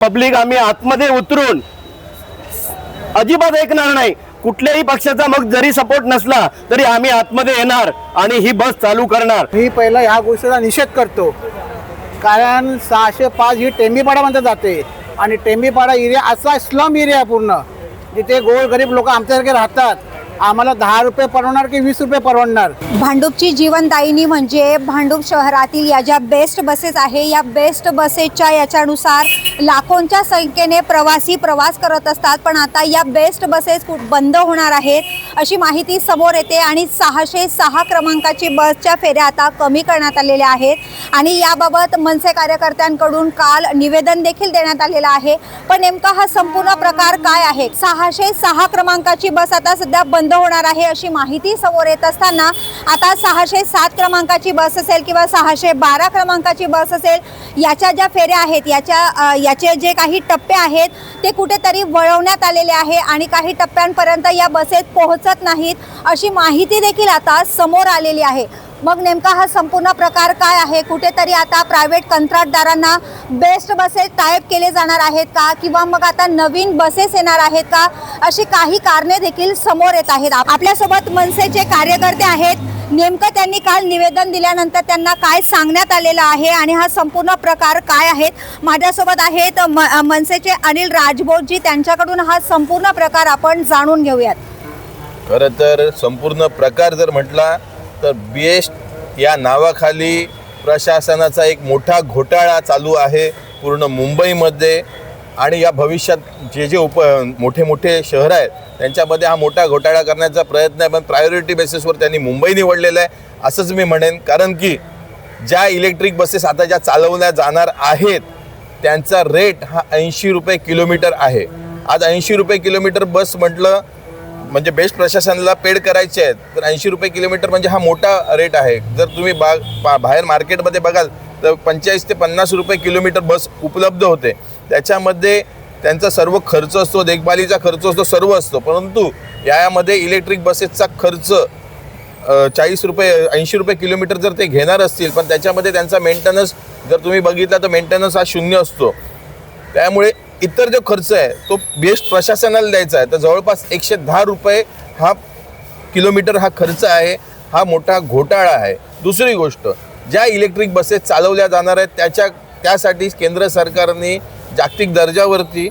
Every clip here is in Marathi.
पब्लिक आम्ही आतमध्ये उतरून अजिबात ऐकणार नाही. कुठल्याही पक्षाचा मग जरी सपोर्ट नसला तरी आम्ही आतमध्ये येणार आणि ही बस चालू करणार. मी पहिला ह्या गोष्टीचा निषेध करतो. कारण सहाशे पाच ही टेंबीपाड्यामध्ये जाते. आणि टेंबीपाडा एरिया असा स्लम एरिया पूर्ण. जिथे गोर गरीब लोक आमच्यासारखे राहतात. आम्हाला दहा रुपये परवडणार की वीस रुपये परवडणार? भांडूपची जीवनदायिनी म्हणजे भांडूप शहरातील या ज्या बेस्ट बसेस आहे या बेस्ट बसेसच्या याच्यानुसार लाखोंच्या संख्येने प्रवासी प्रवास करत असतात. पण आता या बेस्ट बसेस बंद होणार आहेत अशी माहिती समोर येते आणि सहाशे सहा क्रमांकाची बसच्या फेऱ्या आता कमी करण्यात आलेल्या आहेत. आणि याबाबत मनसे कार्यकर्त्यांकडून काल निवेदन देखील देण्यात आलेलं आहे. पण नेमका हा संपूर्ण प्रकार काय आहे? सहाशे सहा क्रमांकाची बस आता सध्या बंद बंद होणार आहे अशी माहिती समोर येत असताना आता सहाशे सात क्रमांकाची बस असेल किंवा सहाशे बारा क्रमांकाची बस असेल याच्या ज्या फेऱ्या आहेत याच्या याचे जे काही टप्पे आहेत ते कुठेतरी वळवण्यात आलेले आहे आणि काही टप्प्यांपर्यंत या बसेस पोहोचत नाहीत अशी माहिती देखील आता समोर आलेली आहे. मग नेमका हा संपूर्ण प्रकार काय आहे? कुठेतरी आता प्रायव्हेट कंत्राटदारांना बेस्ट बसेस टाईप केले जाणार आहेत का? किंवा मग आता नवीन बसेस येणार आहेत का? अशी काही कारणे देखील समोर येत आहेत. आपल्यासोबत मनसेचे कार्यकर्ते आहेत. नेमकं त्यांनी काल निवेदन दिल्यानंतर त्यांना काय सांगण्यात आलेलं आहे आणि हा संपूर्ण प्रकार काय आहेत? माझ्यासोबत आहेत म मनसेचे अनिल राजभोजजी. त्यांच्याकडून हा संपूर्ण प्रकार आपण जाणून घेऊयात. खरं तर संपूर्ण प्रकार जर म्हटला तर बेस्ट या नावाखाली प्रशासनाचा एक मोठा घोटाळा चालू आहे पूर्ण मुंबईमध्ये. आणि या भविष्यात जे जे उप मोठे मोठे शहर आहेत त्यांच्यामध्ये हा मोठा घोटाळा करण्याचा प्रयत्न आहे. पण प्रायोरिटी बेसिसवर त्यांनी मुंबई निवडलेलं आहे असंच मी म्हणेन. कारण की ज्या इलेक्ट्रिक बसेस आता ज्या चालवल्या जाणार आहेत त्यांचा रेट हा ऐंशी रुपये किलोमीटर आहे. आज ऐंशी रुपये किलोमीटर बस म्हटलं म्हणजे बेस्ट प्रशासनाला पेड करायचे आहेत तर ऐंशी रुपये किलोमीटर म्हणजे हा मोठा रेट आहे. जर तुम्ही बा बा- बाहेर मार्केटमध्ये बघाल तर पंचेचाळीस ते पन्नास रुपये किलोमीटर बस उपलब्ध होते. त्याच्यामध्ये त्यांचा सर्व खर्च असतो देखभालीचा खर्च असतो सर्व असतो. परंतु यामध्ये इलेक्ट्रिक बसेसचा खर्च चाळीस रुपये ऐंशी रुपये किलोमीटर जर ते घेणार असतील पण त्याच्यामध्ये त्यांचा मेंटेनन्स जर तुम्ही बघितला तर मेंटेनन्स हा शून्य असतो. त्यामुळे इतर जो खर्च आहे तो बेस्ट प्रशासनाला द्यायचा आहे. तर जवळपास एकशे दहा रुपये हा किलोमीटर हा खर्च आहे हा मोठा घोटाळा आहे. दुसरी गोष्ट ज्या इलेक्ट्रिक बसेस चालवल्या जाणार आहेत त्याच्या त्यासाठी केंद्र सरकारने जागतिक दर्जावरती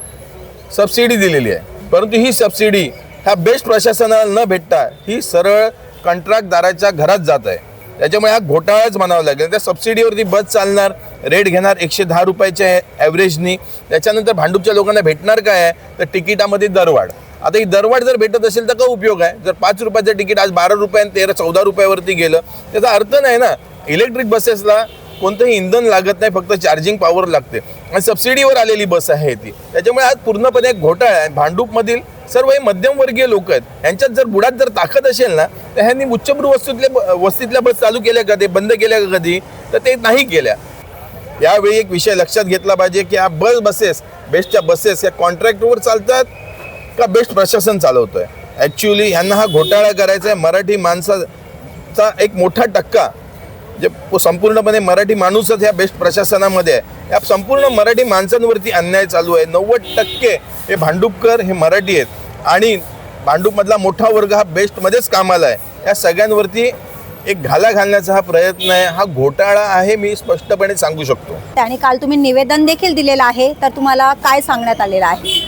सबसिडी दिलेली आहे. परंतु ही सबसिडी ह्या बेस्ट प्रशासनाला न भेटता ही सरळ कंत्राटदाराच्या घरात जात आहे. त्याच्यामुळे हा घोटाळाच म्हणावा लागेल. त्या सबसिडीवरती बस चालणार रेट घेणार एकशे दहा रुपयाच्या ॲव्हरेजनी त्याच्यानंतर भांडूपच्या लोकांना भेटणार काय आहे? तर तिकिटामध्ये दरवाढ. आता ही दरवाढ जर भेटत असेल तर काय उपयोग आहे? जर पाच रुपयाचं तिकीट आज बारा रुपये आणि तेरा चौदा रुपयावरती गेलं त्याचा अर्थ नाही ना. इलेक्ट्रिक बसेसला कोणतंही इंधन लागत नाही फक्त चार्जिंग पॉवर लागते. आणि सबसिडीवर आलेली बस आहे ती. त्याच्यामुळे आज पूर्णपणे एक घोटाळा आहे. भांडूपमधील सर्व हे मध्यमवर्गीय लोक आहेत. यांच्यात जर बुडात जर ताकद असेल ना तर ह्यांनी उच्चभ्रू वस्तूतल्या वस्तीतल्या बस चालू केल्या कधी बंद केल्या कधी? तर ते नाही केल्या. यावेळी एक विषय लक्षात घेतला पाहिजे की ह्या बस बसेस बेस्टच्या बसेस या कॉन्ट्रॅक्टवर चालतात का बेस्ट प्रशासन चालवतोय? ॲक्च्युली ह्यांना हा घोटाळा करायचा आहे. मराठी माणसाचा एक मोठा टक्का जे संपूर्णपणे मराठी माणूसच ह्या बेस्ट प्रशासनामध्ये आहे. या संपूर्ण मराठी माणसांवरती अन्याय चालू आहे. नव्वद टक्के हे भांडुपकर हे मराठी आहेत. आणि भांडूपमधला मोठा वर्ग हा बेस्टमध्येच कामाला आहे. या सगळ्यांवरती एक घाला घालण्याचा हा प्रयत्न आहे. हा घोटाळा आहे मी स्पष्टपणे सांगू शकतो. आणि काल तुम्ही निवेदन देखील दिलेलं आहे तर तुम्हाला काय सांगण्यात आलेलं आहे?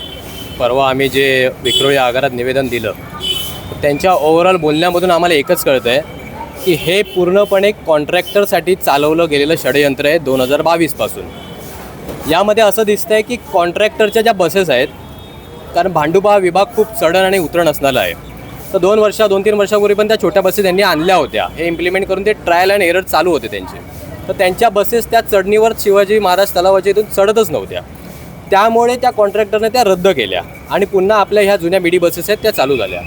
परवा आम्ही जे विक्रोळी आगारात निवेदन दिलं त्यांच्या ओव्हरऑल बोलण्यामधून आम्हाला एकच कळतं आहे की हे पूर्णपणे कॉन्ट्रॅक्टरसाठी चालवलं गेलेलं षडयंत्र आहे दोन हजार बावीसपासून यामध्ये असं दिसतं आहे की कॉन्ट्रॅक्टरच्या ज्या बसेस आहेत कारण भांडुपा हा विभाग खूप चढण आणि उतरण असणारा आहे. तर दोन वर्षा दोन तीन वर्षापूर्वी पण त्या छोट्या बसेस त्यांनी आणल्या होत्या. हे इम्प्लिमेंट करून ते ट्रायल अँड एरर चालू होते त्यांचे. तर त्यांच्या बसेस त्या चढणीवर शिवाजी महाराज तलावाच्या इथून चढतच नव्हत्या. त्यामुळे त्या कॉन्ट्रॅक्टरने त्या रद्द केल्या आणि पुन्हा आपल्या ह्या जुन्या मिडी बसेस आहेत त्या चालू झाल्या.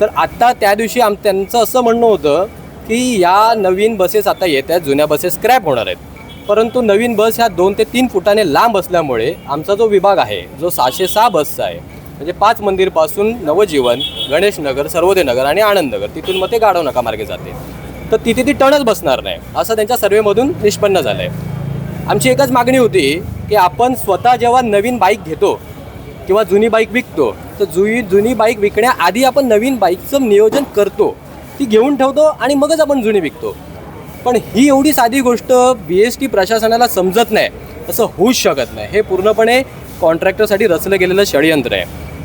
तर आत्ता त्या दिवशी आम त्यांचं असं म्हणणं होतं की या नवीन बसेस आता येत आहेत जुन्या बसेस स्क्रॅप होणार आहेत. परंतु नवीन बस ह्या दोन ते तीन फुटाने लांब असल्यामुळे आमचा जो विभाग आहे जो सहाशे सहा बसचा आहे म्हणजे पाच मंदिरपासून नवजीवन गणेशनगर सर्वोदयनगर आणि आनंदनगर तिथून मग ते गाढव नका मार्गे जाते. तर तिथे ती टणच बसणार नाही असं त्यांच्या सर्वेमधून निष्पन्न झालं आहे आमची एकच मागणी होती की आपण स्वतः जेव्हा नवीन बाईक घेतो किंवा जुनी बाईक विकतो तर जुई जुनी बाईक विकण्याआधी आपण नवीन बाईकचं नियोजन करतो ती घेऊन ठेवतो आणि मगच आपण जुनी विकतो. पण ही एवढी साधी गोष्ट बी एस टी प्रशासनाला समजत नाही असं होऊच शकत नाही. हे पूर्णपणे कॉन्ट्रॅक्टरसाठी रचलं गेलेलं षडयंत्र आहे.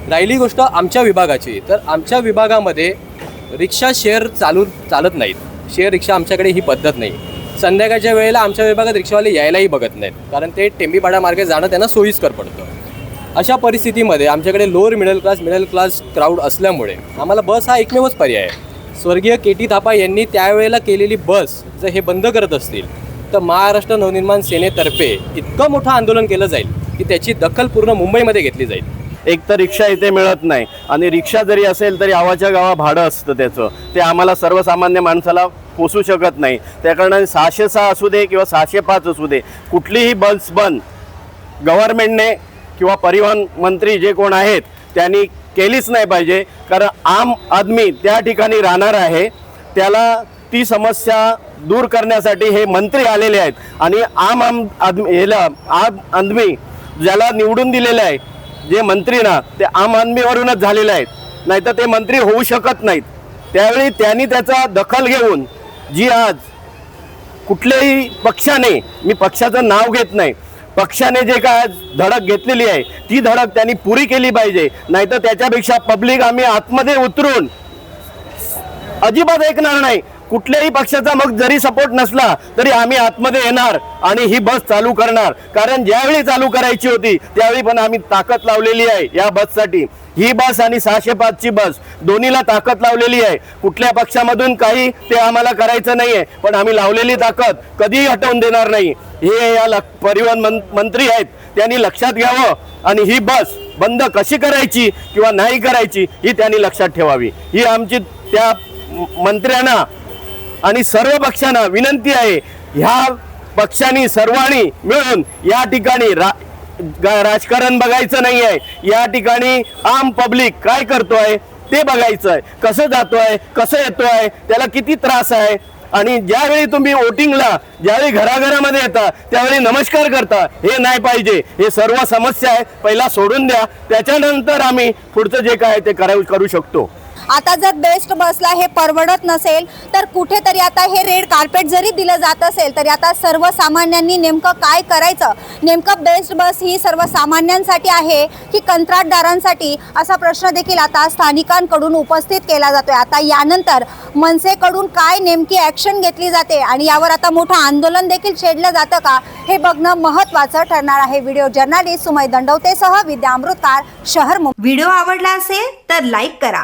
राहिली गोष्ट आमच्या विभागाची. तर आमच्या विभागामध्ये रिक्षा शेअर चालू चालत नाहीत. शेअर रिक्षा आमच्याकडे ही पद्धत नाही. संध्याकाळच्या वेळेला आमच्या विभागात रिक्षावाले यायलाही बघत नाहीत. कारण ते टेंबीपाडा मार्गे जाणं त्यांना सोयीस्कर पडतं. अशा परिस्थितीमध्ये आमच्याकडे lower middle class middle class crowd असल्यामुळे आम्हाला बस हा एकमेवच पर्याय आहे. स्वर्गीय के टी थापा यांनी त्यावेळेला केलेली बस जर हे बंद करत असतील तर महाराष्ट्र नवनिर्माण सेनेतर्फे इतकं मोठं आंदोलन केलं जाईल की त्याची दखल पूर्ण मुंबईमध्ये घेतली जाईल. एक तर रिक्षा इथे मिळत नाही आणि रिक्षा जरी असेल तरी आवाच्या गावा भाडं असतं त्याचं. ते आम्हाला सर्वसामान्य माणसाला पोसू शकत नाही. त्या कारणाने सहाशे सहा असू दे किंवा सहाशे पाच असू दे कुठलीही बस बंद. गव्हर्नमेंटने किंवा परिवहन मंत्री जे कोण आहेत त्यांनी केलीच नाही पाहिजे. कारण आम आदमी त्या ठिकाणी राहणार आहे. त्याला ती समस्या दूर करण्यासाठी हे मंत्री आलेले आहेत. आणि आम आम आदमी ह्याला आम आदमी ज्याला निवडून दिलेले आहे जे मंत्री ना ते आम आदमीवरूनच झालेले आहेत. नाहीतर ते मंत्री होऊ शकत नाहीत. त्यावेळी त्यांनी त्याचा दखल घेऊन जी आज कुठल्याही पक्षाने मी पक्षाचं नाव घेत नाही पक्षाने जे काय धडक घेतलेली आहे ती धडक त्यांनी पुरी केली पाहिजे. नाहीतर त्याच्यापेक्षा पब्लिक आम्ही आतमध्ये उतरून अजिबात ऐकणार नाही. कुठल्याही पक्षाचा मग जरी सपोर्ट नसला तरी आम्ही आतमध्ये येणार आणि ही बस चालू करणार. कारण ज्यावेळी चालू करायची होती त्यावेळी पण आम्ही ताकद लावलेली आहे या बससाठी. ही बस आणि सहाशे पाचची बस दोन्हीला ताकद लावलेली आहे. कुठल्या पक्षामधून काही ते आम्हाला करायचं नाही आहे पण आम्ही लावलेली ताकद कधीही हटवून देणार नाही. हे या परिवहन मंत्री आहेत त्यांनी लक्षात घ्यावं आणि ही बस बंद कशी करायची किंवा नाही करायची ही त्यांनी लक्षात ठेवावी. ही आमची त्या मंत्र्यांना आणि सर्व पक्षांना विनंती आहे ह्या पक्षांनी सर्वांनी मिळून या ठिकाणी रा गा- राजकारण बघायचं नाही आहे या ठिकाणी आम पब्लिक काय करतोय? ते बघायचं आहे कसं जातोय? कसं येतो आहे त्याला किती त्रास आहे? आणि ज्यावेळी तुम्ही वोटिंगला ज्यावेळी घराघरामध्ये येता त्यावेळी नमस्कार करता हे नाही पाहिजे. हे सर्व समस्या आहे. पहिला सोडून द्या. त्याच्यानंतर आम्ही पुढचं जे काय ते करू शकतो. आता जर बेस्ट बसला हे परवडत नसेल तर कुठेतरी आता हे रेड कार्पेट जरी दिलं जात असेल तरी आता सर्वसामान्यांनी नेमकं काय करायचं? नेमकं बेस्ट बस ही सर्वसामान्यांसाठी आहे की कंत्राटदारांसाठी? असा प्रश्न देखील आता स्थानिकांकडून उपस्थित केला जातोय. आता यानंतर मनसेकडून काय नेमकी ॲक्शन घेतली जाते आणि यावर आता मोठं आंदोलन देखील छेडलं जातं का? हे बघणं महत्त्वाचं ठरणार आहे. व्हिडिओ जर्नालिस्ट सुमय दंडवतेसह विद्या अमृतकार शहर व्हिडिओ आवडला असेल तर लाईक करा.